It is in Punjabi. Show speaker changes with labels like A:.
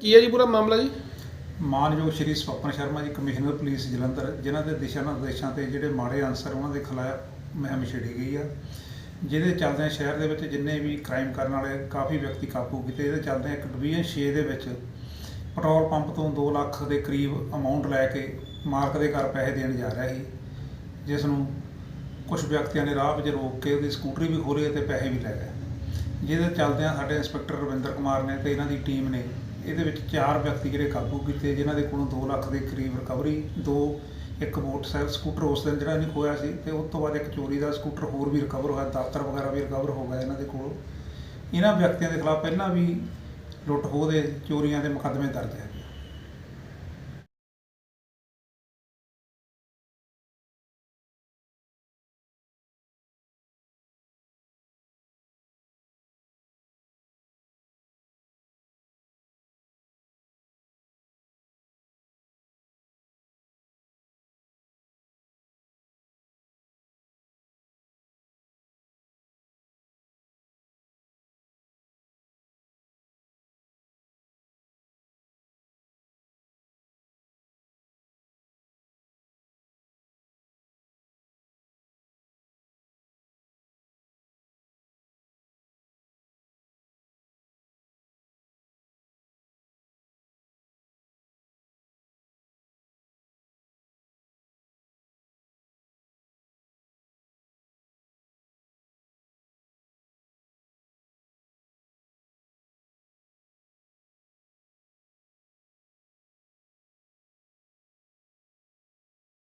A: ਕੀ ਹੈ ਜੀ ਪੂਰਾ ਮਾਮਲਾ ਜੀ?
B: ਮਾਨਯੋਗ ਸ਼੍ਰੀ ਸਵਪਨ ਸ਼ਰਮਾ ਜੀ, ਕਮਿਸ਼ਨਰ ਪੁਲਿਸ ਜਲੰਧਰ, ਜਿਨ੍ਹਾਂ ਦੇ ਦਿਸ਼ਾ ਨਿਰਦੇਸ਼ਾਂ ਤੇ ਜਿਹੜੇ ਮਾੜੇ ਅਨਸਰ ਉਹਨਾਂ ਦੇ ਖਿਲਾਫ ਮਹਿਮ ਛੇੜੀ ਗਈ ਆ, ਜਿਹਦੇ ਚੱਲਦਿਆਂ ਸ਼ਹਿਰ ਦੇ ਵਿੱਚ ਜਿੰਨੇ ਵੀ ਕ੍ਰਾਈਮ ਕਰਨ ਵਾਲੇ ਕਾਫੀ ਵਿਅਕਤੀ ਕਾਬੂ ਕੀਤੇ। ਇਹਦੇ ਚੱਲਦਿਆਂ ਇੱਕ ਡਿਵੀਜ਼ਨ 6 ਦੇ ਵਿੱਚ ਪੈਟਰੋਲ ਪੰਪ ਤੋਂ 2 ਲੱਖ ਦੇ ਕਰੀਬ ਅਮਾਉਂਟ ਲੈ ਕੇ ਮਾਲਕ ਦੇ ਘਰ ਪੈਸੇ ਦੇਣ ਜਾ ਰਿਹਾ ਸੀ, ਜਿਸ ਨੂੰ ਕੁਝ ਵਿਅਕਤੀਆਂ ਨੇ ਰਾਹ ਵਿੱਚ ਰੋਕ ਕੇ ਉਹਦੀ ਸਕੂਟਰੀ ਵੀ ਖੋਲੀ ਤੇ ਪੈਸੇ ਵੀ ਲੈ ਗਏ। ਜਿਹਦੇ ਚੱਲਦਿਆਂ ਸਾਡੇ ਇੰਸਪੈਕਟਰ ਰਵਿੰਦਰ ਕੁਮਾਰ ਨੇ ਤੇ ਇਹਨਾਂ ਦੀ ਟੀਮ ਨੇ ਇਹਦੇ ਵਿੱਚ ਚਾਰ ਵਿਅਕਤੀ ਜਿਹੜੇ ਕਾਬੂ ਕੀਤੇ, ਜਿਨ੍ਹਾਂ ਦੇ ਕੋਲੋਂ 2 ਲੱਖ ਦੇ ਕਰੀਬ ਰਿਕਵਰੀ ਦੋ ਇੱਕ ਮੋਟਰਸਾਈਕਲ ਸਕੂਟਰ ਉਸ ਦਿਨ ਜਿਹੜਾ ਨਹੀਂ ਖੋਇਆ ਸੀ ਤੇ ਉਸ ਤੋਂ ਬਾਅਦ ਇੱਕ ਚੋਰੀ ਦਾ ਸਕੂਟਰ ਹੋਰ ਵੀ ਰਿਕਵਰ ਹੋਇਆ, ਦਫ਼ਤਰ ਵਗੈਰਾ ਵੀ ਰਿਕਵਰ ਹੋ ਗਿਆ ਇਹਨਾਂ ਦੇ ਕੋਲ। ਇਹਨਾਂ ਵਿਅਕਤੀਆਂ ਦੇ ਖਿਲਾਫ ਪਹਿਲਾਂ ਵੀ ਲੁੱਟ ਖੋਹ ਦੇ ਚੋਰੀਆਂ ਦੇ ਮੁਕੱਦਮੇ ਦਰਜ ਹੈ।